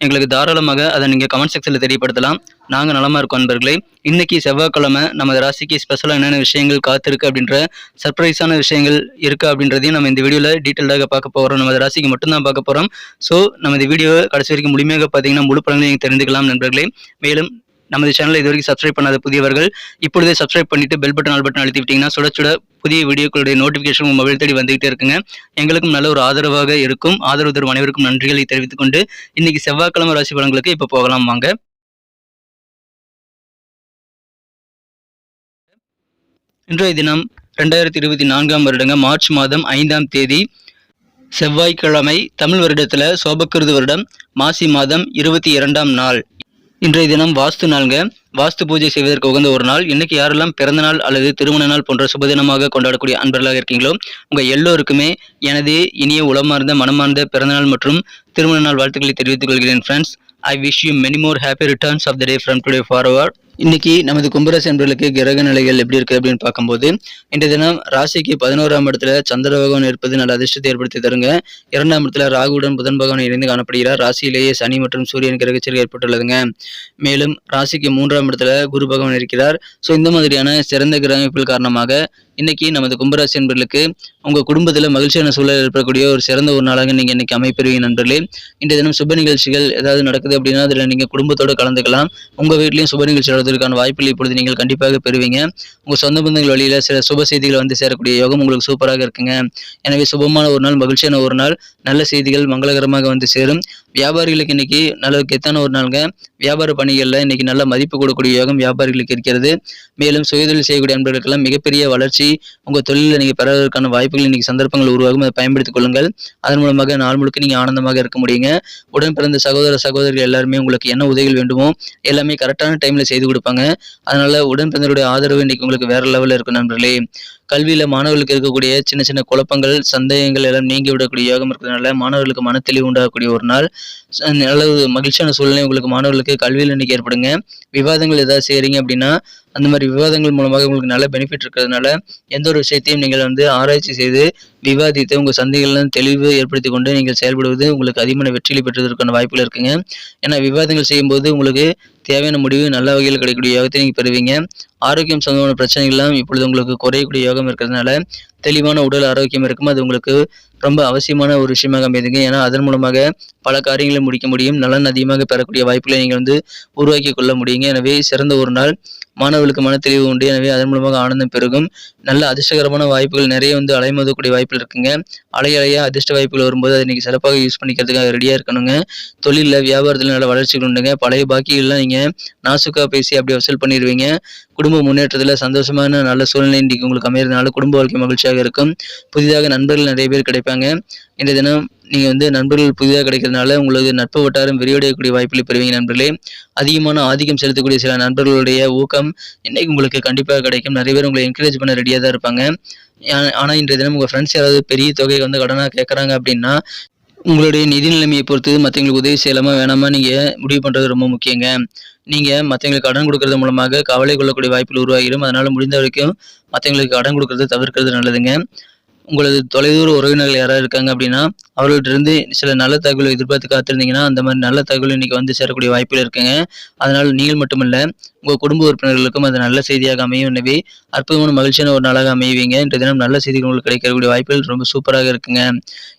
எங்களுக்கு தாராளமாக அதை நீங்கள் கமெண்ட் செக்ஷனில் தெரியப்படுத்தலாம். நாங்கள் நலமாக இருக்கோம் நண்பர்களே இன்னைக்கு செவ்வாய்க்கிழமை நமது ராசிக்கு ஸ்பெஷலாக என்னென்ன விஷயங்கள் காத்திருக்கு அப்படின்ற சர்ப்ரைஸான விஷயங்கள் இருக்கா அப்படின்றதையும் நம்ம இந்த வீடியோவில் டீட்டெயிலாக பார்க்க போகிறோம் நமது ராசிக்கு மட்டும்தான் பார்க்க போகிறோம் ஸோ நம்ம இந்த வீடியோவை கடைசி வரைக்கும் முழுமையாக பார்த்தீங்கன்னா முழு படங்களையும் தெரிந்துக்கலாம் நண்பர்களே மேலும் நமது சேனலை இது வரைக்கும் சப்ஸ்கிரைப் பண்ணாத புதியவர்கள் இப்பொழுதே சப்ஸ்கிரைப் பண்ணிட்டு பெல் பட்டன் ஆல் பட்டன் அழுத்தி விட்டீங்கன்னா சுட சுட புதிய வீடியோக்களுடைய நோட்டிஃபிகேஷன் உங்கள் மொபைல் தேடி வந்துகிட்டே இருக்குங்க. எங்களுக்கும் நல்ல ஒரு ஆதரவாக இருக்கும். ஆதரவு தரும் அனைவருக்கும் நன்றிகளை தெரிவித்துக் கொண்டு இன்னைக்கு செவ்வாய்க்கிழமை ராசி பலன்களுக்கு இப்போ போகலாம் வாங்க. இன்றைய தினம் ரெண்டாயிரத்தி இருபத்தி நான்காம் வருடங்க மார்ச் மாதம் ஐந்தாம் தேதி செவ்வாய்க்கிழமை தமிழ் வருடத்தில் சோபக்கிருது வருடம் மாசி மாதம் இருபத்தி இரண்டாம் நாள். இன்றைய தினம் வாஸ்து நாள்ங்க. வாஸ்து பூஜை செய்வதற்கு உகந்த ஒரு நாள். இன்னைக்கு யாரெல்லாம் பிறந்த நாள் அல்லது திருமண நாள் போன்ற சுபதினமாக கொண்டாடக்கூடிய அன்பர்களாக இருக்கீங்களோ உங்க எல்லோருக்குமே எனது இனிய உளமார்ந்த மனமார்ந்த பிறந்தநாள் மற்றும் திருமண நாள் வாழ்த்துக்களை தெரிவித்துக் கொள்கிறேன் friends I wish you many more happy returns of the day from today forward இன்னைக்கு நமது கும்பராசி என்பர்களுக்கு கிரக நிலைகள் எப்படி இருக்கு அப்படின்னு பார்க்கும்போது இன்றைய தினம் ராசிக்கு பதினோராம் இடத்துல சந்திர பகவான் இருப்பது நல்ல அதிர்ஷ்டத்தை ஏற்படுத்தி தருங்க. இரண்டாம் இடத்துல ராகுவுடன் புதன் பகவான் இணைந்து காணப்படுகிறார். ராசியிலேயே சனி மற்றும் சூரியன் கிரகச்சரிக்கை ஏற்பட்டுள்ளதுங்க. மேலும் ராசிக்கு மூன்றாம் இடத்துல குரு பகவான் இருக்கிறார். ஸோ இந்த மாதிரியான சிறந்த கிரக அமைப்புகள் காரணமாக இன்னைக்கு நமது கும்பராசி நண்பர்களுக்கு உங்க குடும்பத்துல மகிழ்ச்சியான சூழல் ஏற்படக்கூடிய ஒரு சிறந்த ஒரு நாளாக நீங்க இன்னைக்கு அமைப்பெறுவீங்க நண்பர்களே. இன்றைய தினம் சுப நிகழ்ச்சிகள் ஏதாவது நடக்குது அப்படின்னா அதுல நீங்க குடும்பத்தோட கலந்துக்கலாம். உங்க வீட்லயும் சுப நிகழ்ச்சி நடத்துவதற்கான வாய்ப்புகள் இப்பொழுது நீங்கள் கண்டிப்பாக பெறுவீங்க. உங்க சொந்த பந்தங்கள் வழியில சில சுப செய்திகள் வந்து சேரக்கூடிய யோகம் உங்களுக்கு சூப்பராக இருக்குங்க. எனவே சுபமான ஒரு நாள் மகிழ்ச்சியான ஒரு நாள் நல்ல செய்திகள் மங்களகரமாக வந்து சேரும். வியாபாரிகளுக்கு இன்னைக்கு நல்ல கெத்தான ஒரு நாளுங்க. வியாபார பணிகளில் இன்னைக்கு நல்ல மதிப்பு கொடுக்கக்கூடிய யோகம் வியாபாரிகளுக்கு இருக்கிறது. மேலும் சுயதொழில் செய்யக்கூடிய அன்பர்களுக்கெல்லாம் மிகப்பெரிய வளர்ச்சி உங்கள் தொழிலில் நீங்கள் பெறுவதற்கான வாய்ப்புகள் இன்னைக்கு சந்தர்ப்பங்கள் உருவாகும். அதை பயன்படுத்திக் கொள்ளுங்கள். அதன் மூலமாக நாள் முழுக்க நீங்கள் ஆனந்தமாக இருக்க முடியுங்க. உடன் பிறந்த சகோதர சகோதரிகள் எல்லாருமே உங்களுக்கு என்ன உதவிகள் வேண்டுமோ எல்லாமே கரெக்டான டைம்ல செய்து கொடுப்பாங்க. அதனால உடன் பிறந்தவருடைய ஆதரவு இன்னைக்கு உங்களுக்கு வேற லெவலில் இருக்கும் நண்பர்களே. கல்வியில் மாணவர்களுக்கு இருக்கக்கூடிய சின்ன சின்ன குழப்பங்கள் சந்தேகங்கள் எல்லாம் நீங்கி விடக்கூடிய யோகம் இருக்கிறதுனால மாணவர்களுக்கு மன தெளிவு உண்டாகக்கூடிய ஒரு நாள். நல்ல ஒரு மகிழ்ச்சியான சூழ்நிலை உங்களுக்கு மாணவர்களுக்கு கல்வியில் இன்னைக்கு ஏற்படுங்க. விவாதங்கள் ஏதாவது செய்கிறீங்க அப்படின்னா அந்த மாதிரி விவாதங்கள் மூலமாக உங்களுக்கு நல்ல பெனிஃபிட் இருக்கிறதுனால எந்த ஒரு விஷயத்தையும் நீங்கள் வந்து ஆராய்ச்சி செய்து விவாதித்து உங்கள் சந்தைகள்லாம் தெளிவு ஏற்படுத்தி கொண்டு நீங்கள் செயல்படுவது உங்களுக்கு அதிகமான வெற்றிலை பெற்றதற்கான வாய்ப்புகள் இருக்குங்க. ஏன்னா விவாதங்கள் செய்யும்போது உங்களுக்கு தேவையான முடிவு நல்ல வகையில் கிடைக்கக்கூடிய யோகத்தை நீங்கள் பெறுவீங்க. ஆரோக்கியம் சம்பந்தமான பிரச்சனைகள்லாம் இப்பொழுது உங்களுக்கு குறையக்கூடிய யோகம் இருக்கிறதுனால தெளிவான உடல் ஆரோக்கியம் இருக்கும். அது உங்களுக்கு ரொம்ப அவசியமான ஒரு விஷயமாக அமைதுங்க. ஏன்னா அதன் மூலமாக பல காரியங்களை முடிக்க முடியும். நலன் அதிகமாக பெறக்கூடிய வாய்ப்புகளை நீங்கள் வந்து உருவாக்கி கொள்ள முடியுங்க. எனவே சிறந்த ஒரு நாள் மாணவர்களுக்கு மன தெளிவு உண்டு. எனவே அதன் மூலமாக ஆனந்தம் பெருகும். நல்ல அதிர்ஷ்டகரமான வாய்ப்புகள் நிறைய வந்து அலைமோதக்கூடிய வாய்ப்புகள் இருக்குங்க. அலை அலையா அதிர்ஷ்ட வாய்ப்புகள் வரும்போது அதை நீங்கள் சிறப்பாக யூஸ் பண்ணிக்கிறதுக்காக ரெடியாக இருக்கணுங்க. தொழிலில் வியாபாரத்தில் நல்ல வளர்ச்சிகள் உண்டுங்க. பழைய பாக்கிகள்லாம் நீங்கள் நாசுக்காக பேசி அப்படியே வசூல் பண்ணிடுவீங்க. குடும்ப முன்னேற்றத்தில் சந்தோஷமான நல்ல சூழ்நிலை இன்றைக்கு உங்களுக்கு அமையிறதுனால குடும்ப வாழ்க்கை மகிழ்ச்சியாக இருக்கும். புதிதாக நண்பர்கள் நிறைய பேர் கிடைப்பாங்க. இன்றைய தினம் நீங்கள் வந்து நண்பர்கள் புதிதாக கிடைக்கிறதுனால உங்களுக்கு நட்பு வட்டாரம் விரிவடையக்கூடிய வாய்ப்புகளை பெறுவீங்க நண்பர்களே. அதிகமான ஆதிக்கம் செலுத்தக்கூடிய சில நண்பர்களுடைய ஊக்கம் இன்னைக்கு உங்களுக்கு கண்டிப்பாக கிடைக்கும். நிறைய பேர் உங்களை என்கரேஜ் பண்ண ரெடியாக தான் இருப்பாங்க. ஆனால் இன்றைய தினம் உங்கள் ஃப்ரெண்ட்ஸ் யாராவது பெரிய தொகையை வந்து கடனாக கேட்குறாங்க அப்படின்னா உங்களுடைய நிதி நிலைமையை பொறுத்து மற்றவங்களுக்கு உதவி செய்யலாமா வேணாமா நீங்கள் முடிவு பண்ணுறது ரொம்ப முக்கியங்க. நீங்கள் மற்றவங்களுக்கு கடன் கொடுக்கறது மூலமாக கவலை கொள்ளக்கூடிய வாய்ப்புகள் உருவாகிடும். அதனால் முடிந்த வரைக்கும் மற்றவங்களுக்கு கடன் கொடுக்கறது தவிர்க்கிறது நல்லதுங்க. உங்களது தொலைதூர உறவினர்கள் யாராவது இருக்காங்க அப்படின்னா அவர்கள்ட்டிருந்து சில நல்ல தகவலை எதிர்பார்த்து காத்திருந்தீங்கன்னா அந்த மாதிரி நல்ல தகவல் இன்னைக்கு வந்து சேரக்கூடிய வாய்ப்புகள் இருக்குங்க. அதனால் நீங்கள் மட்டுமல்ல உங்கள் குடும்ப உறுப்பினர்களுக்கும் அது நல்ல செய்தியாக அமையும். எனவே அற்புதமான மகிழ்ச்சியான ஒரு நாளாக அமைவீங்க. இன்றைய தினம் நல்ல செய்திகள் உங்களுக்கு கிடைக்கக்கூடிய வாய்ப்புகள் ரொம்ப சூப்பராக இருக்குங்க.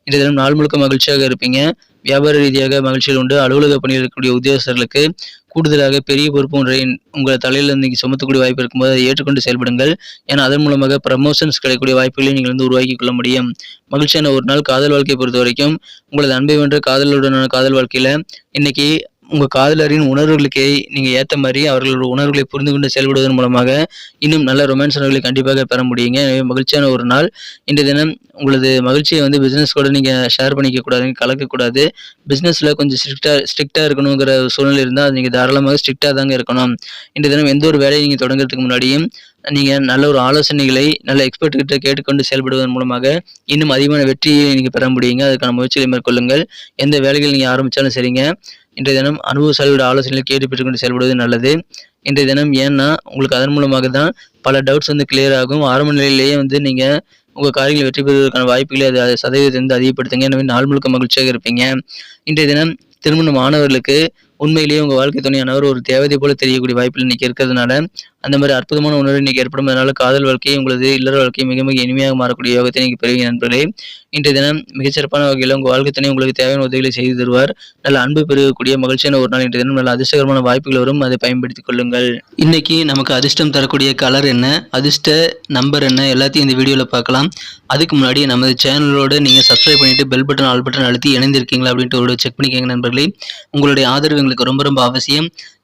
இன்றைய தினம் நாள் முழுக்க மகிழ்ச்சியாக இருப்பீங்க. வியாபார ரீதியாக மகிழ்ச்சிகள் உண்டு. அலுவலக பணியில் இருக்கக்கூடிய உத்தியோகஸ்தர்களுக்கு கூடுதலாக பெரிய பொறுப்பு ஒன்றை உங்கள் தலையில் இன்னைக்கு சுமத்தக்கூடிய வாய்ப்பு இருக்கும்போது அதை ஏற்றுக்கொண்டு செயல்படுங்கள். ஏன்னா அதன் மூலமாக ப்ரமோஷன்ஸ் கிடைக்கக்கூடிய வாய்ப்புகளை நீங்கள் வந்து உருவாக்கி கொள்ள முடியும். மகிழ்ச்சியான ஒரு நாள் காதல் வாழ்க்கையை பொறுத்த வரைக்கும் உங்களது அன்பை வென்ற காதலுடனான காதல் வாழ்க்கையில் இன்னைக்கு உங்கள் காதலரின் உணர்வுகளுக்கே நீங்கள் ஏற்ற மாதிரி அவர்களோட உணர்வுகளை புரிந்து கொண்டு செயல்படுவதன் மூலமாக இன்னும் நல்ல ரொமான்ஸ் உணர்வுகளை கண்டிப்பாக பெற முடியுங்க. எனவே மகிழ்ச்சியான ஒரு நாள். இன்றைய தினம் உங்களது மகிழ்ச்சியை வந்து பிஸ்னஸ் கூட நீங்கள் ஷேர் பண்ணிக்க கூடாது கலக்கக்கூடாது பிஸ்னஸில் கொஞ்சம் ஸ்ட்ரிக்டாக ஸ்ட்ரிக்டாக இருக்கணுங்கிற ஒரு சூழ்நிலை இருந்தால் அது நீங்கள் தாராளமாக ஸ்ட்ரிக்டாக தாங்க இருக்கணும். இன்றைய தினம் எந்த ஒரு வேலையை நீங்கள் தொடங்குறதுக்கு முன்னாடியும் நீங்கள் நல்ல ஒரு ஆலோசனைகளை நல்ல எக்ஸ்பர்ட் கிட்ட கேட்டுக்கொண்டு செயல்படுவதன் மூலமாக இன்னும் அதிகமான வெற்றியை நீங்கள் பெற முடியுங்க. அதுக்கான முயற்சிகளை மேற்கொள்ளுங்கள். எந்த வேலைகள் நீங்கள் ஆரம்பித்தாலும் சரிங்க. இன்றைய தினம் அனுபவசாலியோட ஆலோசனையில் கேட்டு பெற்றுக்கொண்டு செயல்படுவது நல்லது. இன்றைய தினம் ஏன்னா உங்களுக்கு அதன் மூலமாக தான் பல டவுட்ஸ் வந்து கிளியர் ஆகும். ஆரம்ப நிலையிலேயே வந்து நீங்கள் உங்கள் காரியங்களை வெற்றி பெறுவதற்கான வாய்ப்புகளை அது சதவீதத்தை வந்து அதிகப்படுத்துங்க. எனவே நாள் முழுக்க மகிழ்ச்சியாக இருப்பீங்க. இன்றைய தினம் திருமண மாணவர்களுக்கு உண்மையிலேயே உங்கள் வாழ்க்கை துணையானவர் ஒரு தேவதை போல தெரியக்கூடிய வாய்ப்பில் இன்றைக்கி இருக்கிறதுனால அந்த மாதிரி அற்புதமான உணர்வு இன்னைக்கு ஏற்படும் அதனால காதல் வாழ்க்கை உங்களது இல்லற வாழ்க்கை மிக மிக இனிமையாக மாறக்கூடிய யோகத்தை இன்னைக்கு பெறுவீங்க நண்பர்களே. இன்றைய தினம் மிகச்சிறப்பான வகையில் உங்கள் வாழ்க்கை உங்களுக்கு தேவையான உதவிகளை செய்து தருவார். நல்ல அன்பு பெருகக்கூடிய மகிழ்ச்சியான ஒரு நாள் இன்றைய தினம். நல்ல அதிர்ஷ்டகரமான வாய்ப்புகள் வரும். அதை பயன்படுத்திக் கொள்ளுங்கள். இன்னைக்கு நமக்கு அதிர்ஷ்டம் தரக்கூடிய கலர் என்ன? அதிர்ஷ்ட நம்பர் என்ன? எல்லாத்தையும் இந்த வீடியோவில் பார்க்கலாம். அதுக்கு முன்னாடி நமது சேனலோடு நீங்கள் சப்ஸ்கிரைப் பண்ணிட்டு பெல் பட்டன் ஆல் பட்டன் அழுத்தி இணைந்திருக்கீங்களா அப்படின்ட்டு ஒரு செக் பண்ணிக்கோங்க நண்பர்களே. உங்களுடைய ஆதரவு எங்களுக்கு ரொம்ப ரொம்ப அவசியம்.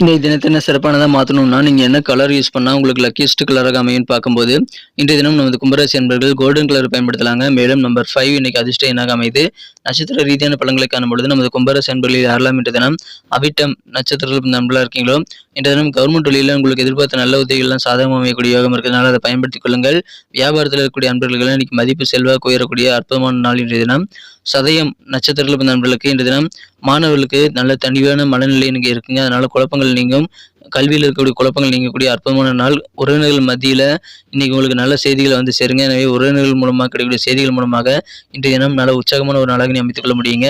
இன்றைய தினத்தை என்ன சிறப்பானதாக மாற்றணும்னா நீங்கள் என்ன கலர் யூஸ் பண்ணால் உங்களுக்கு லக்கியஸ்ட் கலராக அமையும்னு பார்க்கும்போது இன்றைய தினம் நமது கும்பராசி என்பர்கள் கோல்டன் கலர் பயன்படுத்தலாங்க. மேலும் நம்பர் ஃபைவ் இன்னைக்கு அதிர்ஷ்ட எண்ணாக அமைது. நட்சத்திர ரீதியான பழங்களை காணும்பொழுது நமது கும்பராசி என்பர்களில் யாரெல்லாம் இன்றைய தினம் அவிட்டம் நட்சத்திரத்தில் நண்பர்களாக இருக்கீங்களோ இன்றைய தினம் கவர்மெண்ட் வழியில் உங்களுக்கு எதிர்பார்த்த நல்ல உதவிகள்லாம் சாதகமாக அமையக்கூடிய யோகம் இருக்கிறதுனால அதை பயன்படுத்திக் கொள்ளுங்கள். வியாபாரத்தில் இருக்கக்கூடிய அன்பர்களுக்கு இன்னைக்கு மதிப்பு செல்வாக்கு உயரக்கூடிய அற்புதமான நாள் இன்றைய தினம். சதயம் நட்சத்திரத்தில் நண்பர்களுக்கு இன்றைய தினம் மாணவர்களுக்கு நல்ல தனிவான மனநிலை இன்னைக்கு இருக்குங்க. அதனால குழப்பங்கள் நீங்கும். கல்வியில் இருக்கக்கூடிய குழப்பங்கள் நீங்கக்கூடிய அற்புதமான நாள். உறவினர்கள் மத்தியில் இன்னைக்கு உங்களுக்கு நல்ல செய்திகளை வந்து சேருங்க. எனவே உறவினர்கள் மூலமாக கிடைக்கக்கூடிய செய்திகள் மூலமாக இன்றைய தினம் நல்ல உற்சாகமான ஒரு நாளாக நீ அமைத்துக் கொள்ள முடியுங்க.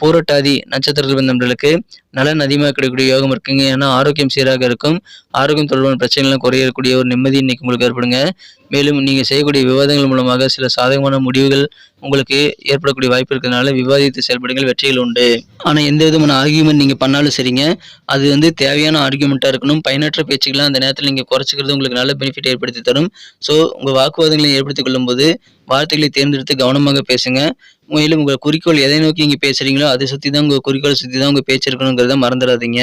பூரட்டாதி நட்சத்திரத்தில் பிறந்தவர்களுக்கு நலன் அதிகமாக கிடைக்கக்கூடிய யோகம் இருக்குங்க. ஏன்னா ஆரோக்கியம் சீராக இருக்கும். ஆரோக்கியம் தொடர்பான பிரச்சனைகள்லாம் குறையக்கூடிய ஒரு நிம்மதி இன்னைக்கு உங்களுக்கு ஏற்படுங்க. மேலும் நீங்கள் செய்யக்கூடிய விவாதங்கள் மூலமாக சில சாதகமான முடிவுகள் உங்களுக்கு ஏற்படக்கூடிய வாய்ப்பு இருக்கிறதுனால விவாதித்து செயல்படுங்கள் வெற்றிகள் உண்டு. ஆனால் எந்த விதமான ஆர்கியூமெண்ட் நீங்கள் பண்ணாலும் சரிங்க. அது வந்து தேவையான ஆர்கியூமெண்ட்டாக இருக்கணும். பயனற்ற பேச்சுக்கெல்லாம் அந்த நேரத்தில் நீங்கள் குறைச்சிக்கிறது உங்களுக்கு நல்ல பெனிஃபிட் ஏற்படுத்தி தரும். ஸோ உங்கள் வாக்குவாதங்களை ஏற்படுத்திக் கொள்ளும்போது வார்த்தைகளை தேர்ந்தெடுத்து கவனமாக பேசுங்க. மேலும் உங்கள் குறிக்கோள் எதை நோக்கி நீங்கள் பேசுகிறீங்களோ அதை சுற்றி தான் உங்கள் குறிக்கோளை சுற்றி தான் உங்கள் பேச்சு இருக்கணுங்கிறத மறந்துடாதீங்க.